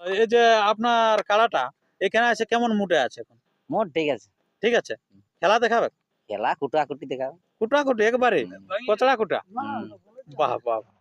এই যে আপনার কাড়াটা এখানে আছে কেমন মুডে আছে এখন? মোট ঠিক আছে। ঠিক আছে? খেলা দেখাবে? খেলা কুটা কুটি দেখাবে। কুটা কুটি একবারে? কচড়া কুটা বাহ বাহ বাহ।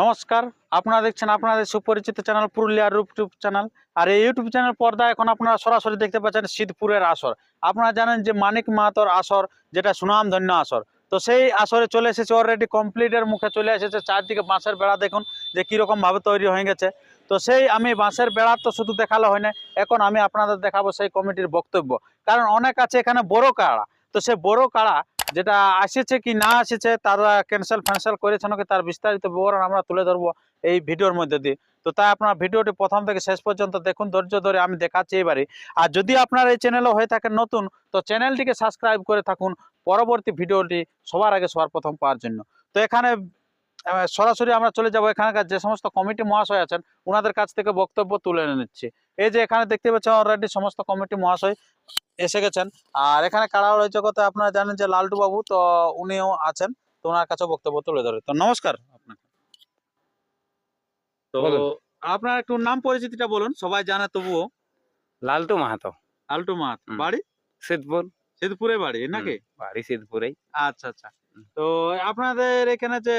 নমস্কার, আপনারা দেখছেন আপনাদের সুপরিচিত চ্যানেল পুরুলিয়ার ইউটিউব চ্যানেল। আর এই ইউটিউব চ্যানেল পর্দা এখন আপনারা সরাসরি দেখতে পাচ্ছেন সিদ্ধপুরের আসর। আপনারা জানেন যে মানিক মাহাতর আসর, যেটা সুনামধন্য আসর। তো সেই আসরে চলে এসেছে অলরেডি কমপ্লিটের মুখে চলে এসেছে। চারদিকে বাঁশের বেড়া দেখুন যে কীরকম ভাবে তৈরি হয়ে গেছে। তো সেই আমি বাঁশের বেড়া তো শুধু দেখাল হয় না এখন আমি আপনাদের দেখাবো সেই কমিটির বক্তব্য। কারণ অনেক আছে এখানে বড় কাড়া। তো সেই বড় কাড়া যেটা আসেছে কি না আসেছে, তারা ক্যান্সেল ফ্যান্সেল করেছে নাকি তার বিস্তারিত বিবরণ আমরা তুলে ধরবো এই ভিডিওর মধ্যে দিয়ে। তো তাই আপনার ভিডিওটি প্রথম থেকে শেষ পর্যন্ত দেখুন, ধৈর্য ধরে আমি দেখাচ্ছি এবারে। আর যদি আপনার এই চ্যানেলও হয়ে থাকে নতুন, তো চ্যানেলটিকে সাবস্ক্রাইব করে থাকুন। পরবর্তী ভিডিওটি সবার আগে সবার প্রথম পাওয়ার জন্য। তো এখানে সরাসরি আমরা চলে যাব এখানকার যে সমস্ত কমিটি মহাশয় আছেন ওনাদের কাছ থেকে বক্তব্য তুলে নিচ্ছি। এই যে এখানে দেখতে পাচ্ছেন অলরেডি সমস্ত কমিটি মহাশয় এসে গেছেন। আর এখানে কারা রয়েছে কথা আপনারা জানেন যে লালটু বাবু তো উনিও আছেন তো ওনার কাছে বক্তব্য তুলে ধরে। তো নমস্কার আপনাকে। তো আপনার একটু নাম পরিচিতিটা বলুন সবাই জানে তবুও। লালটু মাহাতো। আলটু মাত হুম। বাড়ি? সিদ্ধপুর। সিদ্ধপুরে বাড়ি নাকি? বাড়ি সিদ্ধপুরেই। আচ্ছা আচ্ছা। তো আপনাদের এখানে যে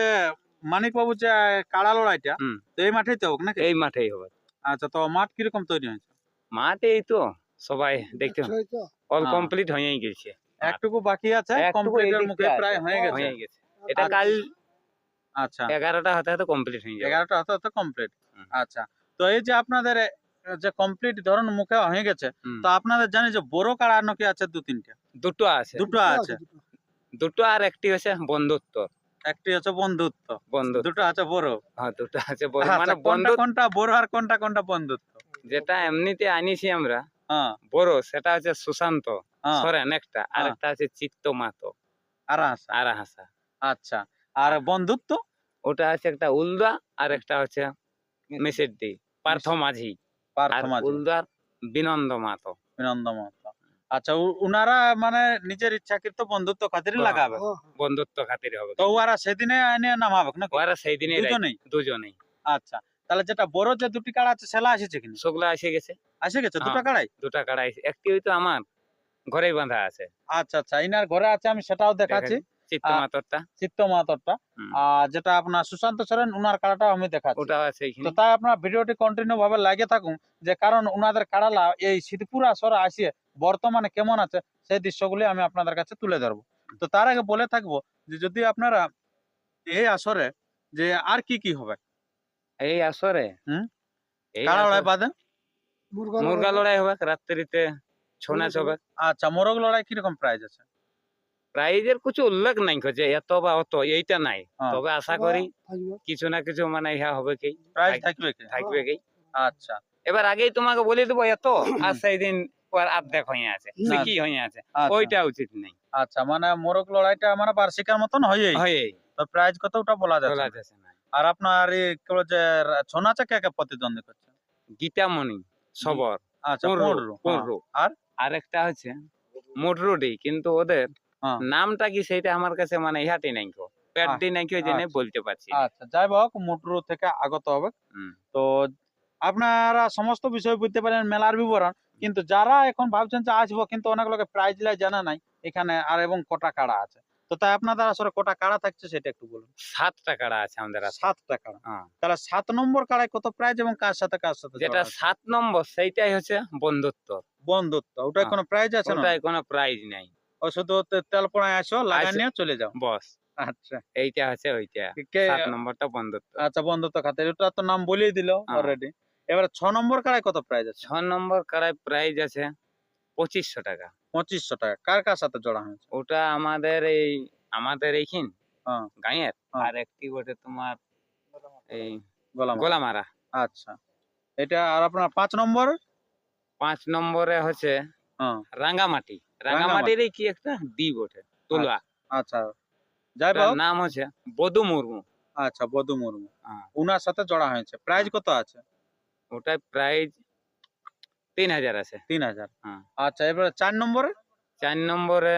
মানিক বাবু যে কাড়া লড়াইটা তো এই মাঠেই তো হোক নাকি? এই মাঠেই হবে। আচ্ছা তো মাঠ কীরকম তৈরি হয়েছে? মাঠ এই তো সবাই দেখতে অল হ্যাঁ। কমপ্লিট হয়েই গেছে। একটুকু বাকি আছে? কমপ্লিটের মুখে প্রায় হয়ে গেছে? হয়ে গেছে। এটা কাল আচ্ছা। এগারোটা হতে হতে কমপ্লিট হয়ে যাবে। এগারোটা হতে হতে কমপ্লিট আচ্ছা। তো এই যে আপনাদের যে কমপ্লিট ধরুন মুখে হয়ে গেছে তো আপনাদের জানি যে বড় কাড়া নাকি আছে দু তিনটে দুটো আছে। দুটো আছে। দুটো আর একটি হচ্ছে বন্ধুত্ব। একটি হচ্ছে বন্ধুত্ব। বন্ধু দুটো আছে বড়। হ্যাঁ দুটো আছে বড়। আচ্ছা, মানে কোনটা বন্ধু কোনটা বড় আর কোনটা কোনটা বন্ধুত্ব? যেটা এমনিতে আনিছি আমরা হ্যাঁ। বড় সেটা হচ্ছে সুশান্ত হ্যাঁ। সরেন একটা আর হ্যাঁ। একটা আছে চিত্ত মাতো। আর আছে আর হাসা আচ্ছা আর বন্ধুত্ব? ওটা আছে একটা উলদা আর একটা হচ্ছে মেসের দি পার্থ মাঝি আর পার্থমাজ উলদার বিনন্দ মাতো। বিনন্দ মাহাতো আচ্ছা উনারা মানে নিজের ইচ্ছাকৃত বন্ধুত্ব খাতিরই হ্যাঁ। লাগাবে। বন্ধুত্ব খাতির হবে। তো ওরা সেদিনে এনে নামাবে না ওরা সেই দিনে দুজনেই? দুজনেই। আচ্ছা তাহলে যেটা বড় যে দুটি কাড়া আছে সেলা আসেছে কিনা? সেগুলা এসে গেছে। এসে গেছে? দুটো হ্যাঁ। কাড়াই? দুটো কাড়াই। একটি হয়তো আমার ঘরেই বাঁধা আছে। আচ্ছা আচ্ছা ইনার ঘরে আছে আমি সেটাও দেখাচ্ছি। চিত্ত আ- মাতরটা। চিত্ত মাহাতরটা হুম। আর যেটা আপনার সুশান্ত সরেন উনার কাড়াটাও আমি দেখাচ্ছি। ওটাও আছে তো তাই আপনার ভিডিওটি কন্টিনিউ ভাবে লাগে থাকুন যে কারণ উনাদের কাড়ালা এই সিদ্ধপুর আসরে আসিয়ে বর্তমানে কেমন আছে সেই দৃশ্যগুলি আমি আপনাদের কাছে তুলে ধরবো। তো তার আগে বলে থাকব যে যদি আপনারা এই আসরে যে আর কি কি হবে? এই আসরে? হুম। কাড়া লড়াই বাদে মুরগা লড়াই। হবে রাত্রিতে ছৌ নাচ হবে। আচ্ছা মোরগ লড়াই কীরকম প্রাইজ আছে? প্রাইজের কিছু উল্লেখ নাই যে এত বা অত এইটা নাই। হ্যাঁ। তবে আশা করি কিছু না কিছু মানে ইহা হবে কি। প্রাইজ থাকবে কি? থাকবে কি। আচ্ছা। এবার আগেই তোমাকে বলে দেবো এত আর সেই দিন হয়ে আছে। কি হয়ে আছে? আচ্ছা। ওইটা উচিত নেই। আচ্ছা মানে মোরগ লড়াইটা মানে বার্ষিকের মতন হয়েই। হয়ে তো প্রাইজ কত ওটা বলা যাচ্ছে? বলা না। যাচ্ছে না। আর আপনার এই কি যে কে কে প্রতিদ্বন্দ্বী করছে? গীতামণি সবর আচ্ছা হ্যাঁ। আর? আরেকটা হচ্ছে মোটরুডি কিন্তু ওদের হ্যাঁ। নামটা কি সেটা আমার কাছে মানে ইহাটি নাই কো প্যাডটি নাই কেউ জেনে বলতে পারছি আচ্ছা যাই হোক মুটরু থেকে আগত হবে তো আপনারা সমস্ত বিষয় বুঝতে পারেন মেলার বিবরণ। কিন্তু যারা এখন ভাবছেন যে আসব কিন্তু অনেক লোকে প্রাইজ লাই জানা নাই এখানে আর এবং কটা কাড়া আছে। তো তাই আপনাদের আসলে কটা কাড়া থাকছে সেটা একটু বলুন। সাতটা কাড়া আছে আমাদের। সাতটা কাড়া। হ্যাঁ। তাহলে সাত নম্বর কাড়ায় কত প্রাইজ এবং কার সাথে কার সাথে যেটা সাত নম্বর সেইটাই হচ্ছে বন্ধুত্ব। বন্ধুত্ব। ওটাই হ্যাঁ। কোনো প্রাইজ আছে না? ওটাই কোনো প্রাইজ নাই। শুধু তে- তেল পোড়ায় আসো লাগা নিয়ে চলে যাও। বস। আচ্ছা। এইটা হচ্ছে ওইটা। সাত নম্বরটা বন্ধুত্ব। আচ্ছা বন্ধুত্ব খাতে। ওটা তো নাম বলেই দিল। অলরেডি এবারে ছ নম্বর কাড়ায় কত প্রাইজ আছে? ছ নম্বর কাড়ায় প্রাইজ আছে পঁচিশশো টাকা। পঁচিশশো টাকা। কার কার সাথে জোড়া হয়েছে? ওটা আমাদের এই আমাদের এইখিন হ্যাঁ। গাঁয়ের। হ্যাঁ। আর একটি বটে তোমার এই গোলাম গোলামারা। আচ্ছা। এটা আর আপনার পাঁচ নম্বর? পাঁচ নম্বরে হচ্ছে রাঙ্গামাটি। রাঙ্গামাটির কি একটা দ্বীপ ওঠে? তুলা। আচ্ছা। যাই হোক। নাম হচ্ছে বধু মুর্মু। আচ্ছা বধু মুর্মু। হ্যাঁ। উনার সাথে জোড়া হয়েছে। প্রাইজ কত আছে? ওটাই প্রাইস তিন হাজার আছে। তিন হাজার। হ্যাঁ। আচ্ছা এবারে চার নম্বরে? চার নম্বরে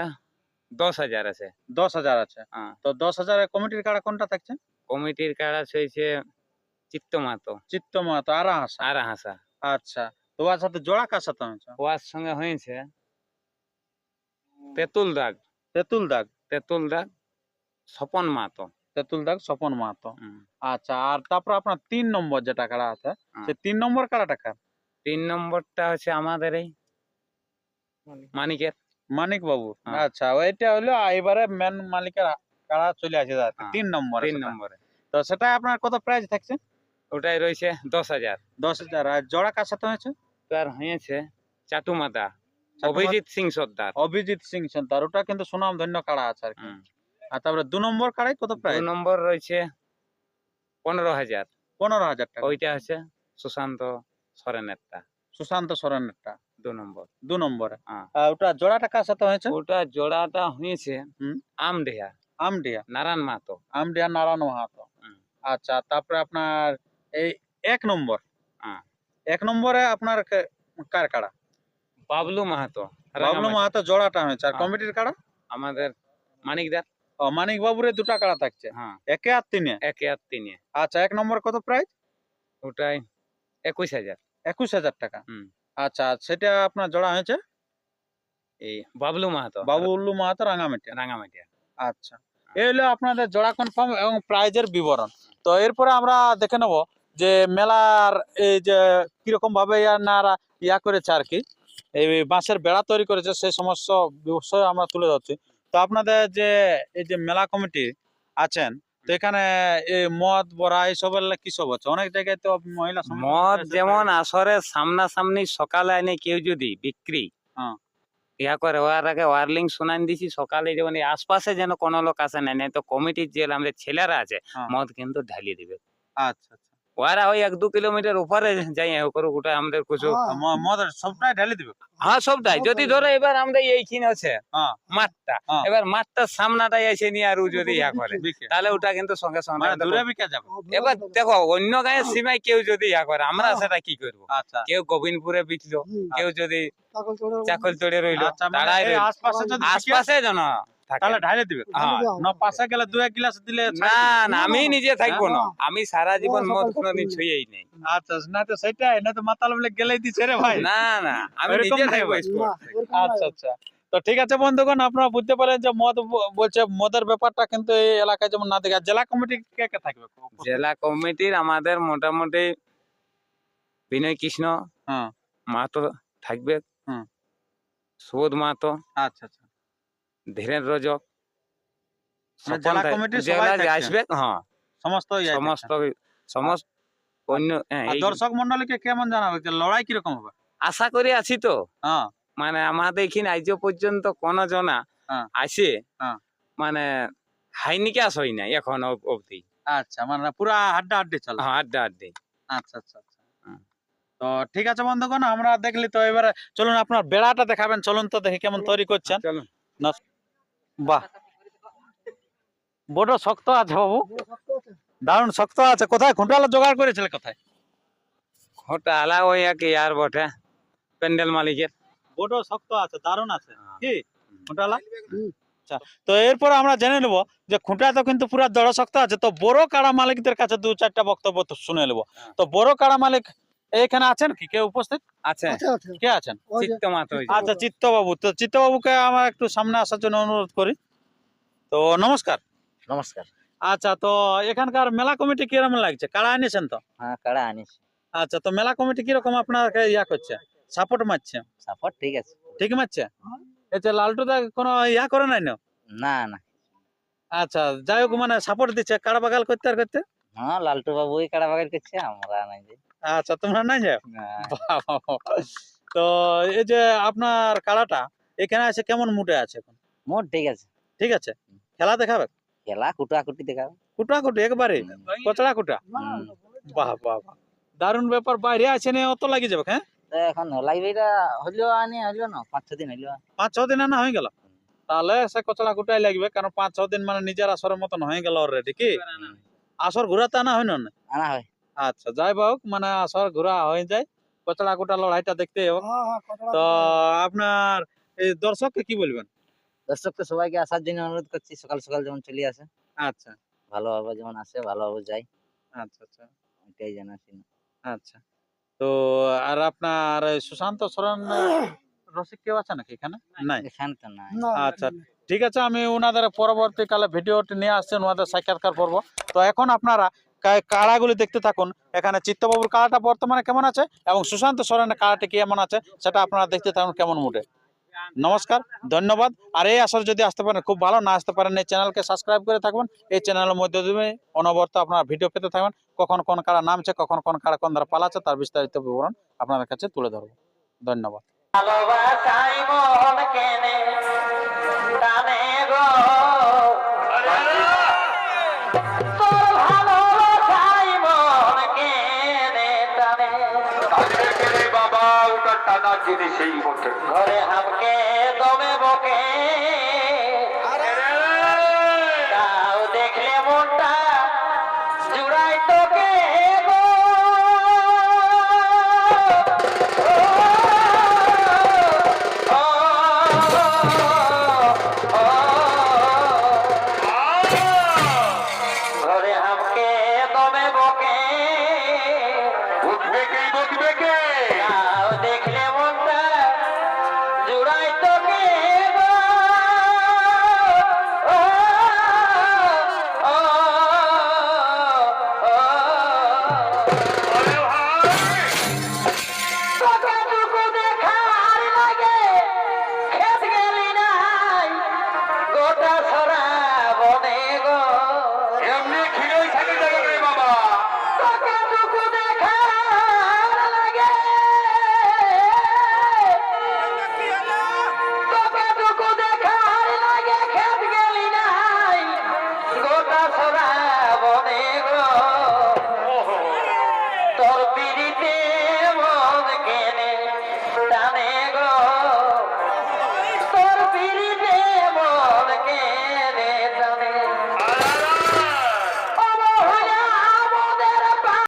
দশ হাজার আছে। দশ হাজার আছে। হ্যাঁ। তো দশ হাজারের কমিটির কাড়া কোনটা থাকছে? কমিটির কাড়া হয়েছে চিত্ত মাতো চিত্ত মাহাতো আর হাসা আর হাসা আচ্ছা। তো ওর সাথে জোড়া কার সাথে হয়েছে সঙ্গে হয়েছে তেঁতুল দাগ তেঁতুল দাগ তেঁতুল দাগ স্বপন মাতো তেঁতুল দাগ স্বপন হুম। আচ্ছা আর তারপর আপনার তিন নম্বর যেটা কাড়া আছে। সে তিন নম্বর কাড়াটা কার তিন নম্বরটা হচ্ছে আমাদের এই মানিকের মানিক বাবু। আচ্ছা ওইটা হলো এবারে মেন মালিকের কাড়া চলে আসে তিন নম্বর তিন নম্বরে তো সেটা আপনার কত প্রাইস থাকছে ওটাই রয়েছে দশ হাজার দশ হাজার আর জোড়া কার সাথে হয়েছে তার হয়েছে চাটু মাতা চাটুমাতা- অভিজিৎ সিং সর্দার। অভিজিৎ সিং সেন্টার ওটা কিন্তু সুনাম ধন্য কাড়া আছে আর কি। আর তারপরে দু নম্বর কাড়াই কত দু নম্বর রয়েছে পনেরো হাজার। পনেরো হাজার টাকা। ওইটা হচ্ছে সুশান্ত সরেনেরটা সুশান্ত সরেনেরটা দু নম্বর। দু নম্বরে। হ্যাঁ। ওটা জোড়াটা কার সাথে হয়েছে? ওটা জোড়াটা হয়েছে হুম। আমডেহা নারায়ণ মাহাতো। আমডিয়া নারায়ণ মাহাতো। আচ্ছা তারপরে আপনার এই এক নম্বর। হ্যাঁ। এক নম্বরে আপনার কার কাড়া? বাবলু মাহাতো বাবলু মাহাতো জোড়াটা হয়েছে। আর হ্যাঁ। কমিটির কাড়া? আমাদের মানিকদার ও মানিক বাবুরে দুটা কাড়া থাকছে? হ্যাঁ। একে আর তিনে? একে আর তিনে। আচ্ছা এক নম্বর কত প্রাইস? ওটাই একুশ হাজার। একুশ হাজার টাকা। হুম। আচ্ছা সেটা আপনার জোড়া হয়েছে? এই বাবলু মাহাতো। বাবুল্লু মাহাতো রাঙামাটিয়া। রাঙামাটিয়া। আচ্ছা। এই হলো আপনাদের জোড়া কনফার্ম এবং প্রাইজের বিবরণ। তো এরপরে আমরা দেখে নেব যে মেলার এই যে কীরকম ভাবে ইয়ারা ইয়া করেছে আর কি এই বাঁশের বেড়া তৈরি করেছে সেই সমস্ত বিষয় আমরা তুলে ধরছি তো আপনাদের যে এই যে মেলা কমিটি আছেন তো এখানে এই মদ বড়া এইসবের কি সব হচ্ছে অনেক জায়গায় তো মহিলা মদ যেমন আসরে সামনাসামনি সকালে এনে কেউ যদি বিক্রি হ্যাঁ। ইয়া করে ওয়ার আগে ওয়ার্লিং শোনান দিছি সকালে যেমন আশপাশে যেন কোনো লোক আসে না তো কমিটির যে আমাদের ছেলেরা আছে হ্যাঁ। মদ কিন্তু ঢালিয়ে দিবে আচ্ছা আচ্ছা ওরা ওই এক দু কিলোমিটার উপরে যাই ওটা আমাদের কিছু তো সবটাই ঢেলে দিবে। হ্যাঁ সবটাই। যদি ধরো এবার আমরা এইখানে আছে হ্যাঁ। মাঠটা। হ্যাঁ। এবার মাঠটার সামনাটাই এসে নিয়ে আর যদি ইয়া করে তাহলে ওটা কিন্তু সঙ্গে সঙ্গে মানে দূরে বিকে যাবে। এবার দেখো অন্য গায়ের সীমায় কেউ যদি ইয়া করে আমরা সেটা কি করব? আচ্ছা। কেউ গোবিন্দপুরে বিচলো কেউ যদি চাকল চড়ে রইল আচ্ছা মানে রইল। আশপাশে যেন থাকে। তাহলে ঢালে দিবে হ্যাঁ। পাশে গেলে দু এক গ্লাস দিলে না না আমি নিজে থাকব হ্যাঁ। না আমি সারা জীবন মদ কোনোদিন ছুঁয়েই নেই আচ্ছা না তো সেটাই না তো মাতাল বলে গেলেই দিছে রে ভাই না না আমি নিজে থাকব ভাই। sport থেকে। আচ্ছা আচ্ছা তো ঠিক আছে বন্ধুগণ আপনারা বুঝতে পারেন যে মদ বলছে মদের ব্যাপারটা কিন্তু এই এলাকায় যেমন না দেখে জেলা কমিটি কে কে থাকবে জেলা কমিটির আমাদের মোটামুটি বিনয় কৃষ্ণ হ্যাঁ। মাহাতো থাকবে হুম। সুবোধ মাহাতো আচ্ছা আচ্ছা ধীরেন রজক মানে। আসবে হ্যাঁ। সমস্ত সমস্ত সমস্ত অন্য আর এই দর্শক মন্ডলীকে কেমন জানাবে? লড়াই কীরকম হবে? আশা করে আছি তো। হ্যাঁ। মানে আমাদের এখানে আজ পর্যন্ত কোন জনা হ্যাঁ। আসে। মানে হাইনিকাস হয় না এখন অব- অবধি। আচ্ছা মানে পুরা হাড্ডা হাড্ডি চলে। হ্যাঁ আড্ডা আড্ডি আচ্ছা আচ্ছা আচ্ছা। তো ঠিক আছে বন্ধুগণ আমরা দেখলি তো এবারে চলুন আপনার বেড়াটা দেখাবেন। চলুন তো দেখি কেমন তৈরি করছেন। চলুন। বাহ। বড় শক্ত আছে বাবু। দারুণ শক্ত আছে। কোথায়? খুঁটালা জোগাড় করেছিল কোথায়? ওটা আলা ওই এক ইয়ার বটে প্যান্ডেল মালিকের। বড় শক্ত আছে দারুণ আছে। কি? খুঁটালা আচ্ছা তো এরপর আমরা জেনে নেব যে খুঁটা তো কিন্তু পুরো জড় শক্ত আছে। তো বড় কাড়া মালিকদের কাছে দু চারটা বক্তব্য শুনে নেব। হ্যাঁ। তো বড় কাড়া মালিক এখানে আছেন কি? কেউ উপস্থিত? আছে কে আছেন। আচ্ছা চিত্তবাবু। তো চিত্তবাবুকে আমরা একটু সামনে আসার জন্য অনুরোধ করি। তো নমস্কার। নমস্কার। আচ্ছা তো এখানকার মেলা কমিটি কীরকম লাগছে? কাড়া এনেছেন তো? হ্যাঁ কাড়া আনিস? আচ্ছা তো মেলা কমিটি কীরকম আপনাকে ইয়া করছে? সাপোর্ট মারছে? সাপোর্ট ঠিক আছে। ঠিক মারছে? এতে লালটু দা কোনো ইয়া করে নাই না? না না। আচ্ছা যাই হোক মানে সাপোর্ট দিচ্ছে। কাড়া বাগাল করতে আর করতে? হ্যাঁ লালটু বাবু ওই কাড়া বাগাল করছে আমরা নাই যে। আচ্ছা তোমরা নাই যাও তো এই যে আপনার কাড়াটা এখানে আছে কেমন মুডে আছে এখন? মোট ঠিক আছে। ঠিক আছে? খেলা দেখাবে? খেলা কুটা কুটি দেখাবে কুটা কুটি একবারে কচড়া কুটা বাহ বাহ দারুণ ব্যাপার বাইরে আছে না অত লাগি যাবে হ্যাঁ? এখন লাগবে এটা হইল আনি হইল না? পাঁচ ছ দিন হইল। পাঁচ ছ দিন আনা হয়ে গেল? তাহলে সে কচড়া কুটাই লাগবে কারণ পাঁচ ছ দিন মানে নিজের আসরের মতন হয়ে গেল অলরেডি কি? আসর ঘুরাতে আনা হয় না আনা হয়। আচ্ছা যাই হোক মানে আসর ঘোরা হয়ে যায়। কচড়া কোটা লড়াইটা দেখতে হোক হ্যাঁ হ্যাঁ কতটা তো আপনার এই দর্শককে কি বলবেন? দর্শক তো সবাইকে আসার জন্য অনুরোধ করছি সকাল সকাল যেমন চলে আসে। আচ্ছা। ভালোভাবে যেমন আসে ভালোভাবে যাই। আচ্ছা আচ্ছা। এটাই জানাচ্ছি আচ্ছা। তো আর আপনার সুশান্ত সরেন রসিক কেউ আছে নাকি এখানে? নাই এখানে তো নাই। না, আচ্ছা ঠিক আছে আমি ওনাদের পরবর্তীকালে ভিডিওটি নিয়ে আসছেন ওনাদের সাক্ষাৎকার করব। তো এখন আপনারা কাড়াগুলি দেখতে থাকুন। এখানে চিত্তবাবুর কাড়াটা বর্তমানে কেমন আছে এবং সুশান্ত সরেনের কাড়াটি কেমন আছে সেটা আপনারা দেখতে থাকুন কেমন মুডে। নমস্কার, ধন্যবাদ। আর এই আসর যদি আসতে পারেন, খুব ভালো। না আসতে পারেন, এই চ্যানেলকে সাবস্ক্রাইব করে থাকবেন। এই চ্যানেলের মধ্যে দিয়ে অনবরত আপনারা ভিডিও পেতে থাকবেন। কখন কোন কারা নামছে, কখন কোন কারা কোন ধারা পালাচ্ছে, তার বিস্তারিত বিবরণ আপনাদের কাছে তুলে ধরবো। ধন্যবাদ। টানা জিনিসই বটে ঘরে হামকে দমে বকে। তাও দেখলে মনটা জুড়াই তোকে